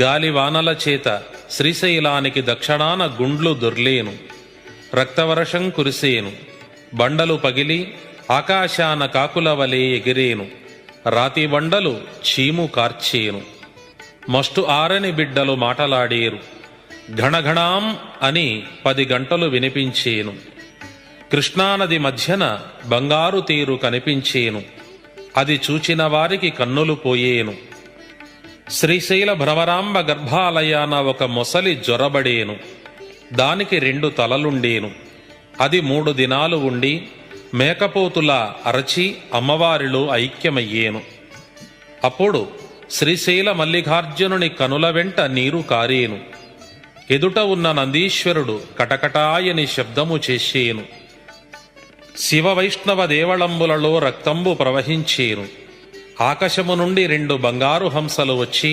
గాలివానల చేత శ్రీశైలానికి దక్షిణాన గుండ్లు దొర్లేను రక్తవర్షం కురిసేను బండలు పగిలి ఆకాశాన కాకుల వలె ఎగిరేను రాతి బండలు చీము కార్చేను. మస్టు ఆరని బిడ్డలు మాటలాడేరు ఘణఘణాం అని పది గంటలు వినిపించేను. కృష్ణానది మధ్యన బంగారు తీరు కనిపించేను అది చూచిన వారికి కన్నులు పోయేను. శ్రీశైల భ్రమరాంబ గర్భాలయాన ఒక మొసలి జ్వరబడేను. దానికి రెండు తలలుండేను. అది మూడు దినాలు ఉండి మేకపోతుల అరచి అమ్మవారిలో ఐక్యమయ్యేను. అప్పుడు శ్రీశైల మల్లికార్జునుని కనుల వెంట నీరు కారేను. ఎదుట ఉన్న నందీశ్వరుడు కటకటాయని శబ్దము చేసేను. శివ వైష్ణవ దేవళంబులలో రక్తంబు ప్రవహించేను. ఆకాశము నుండి రెండు బంగారు హంసలు వచ్చి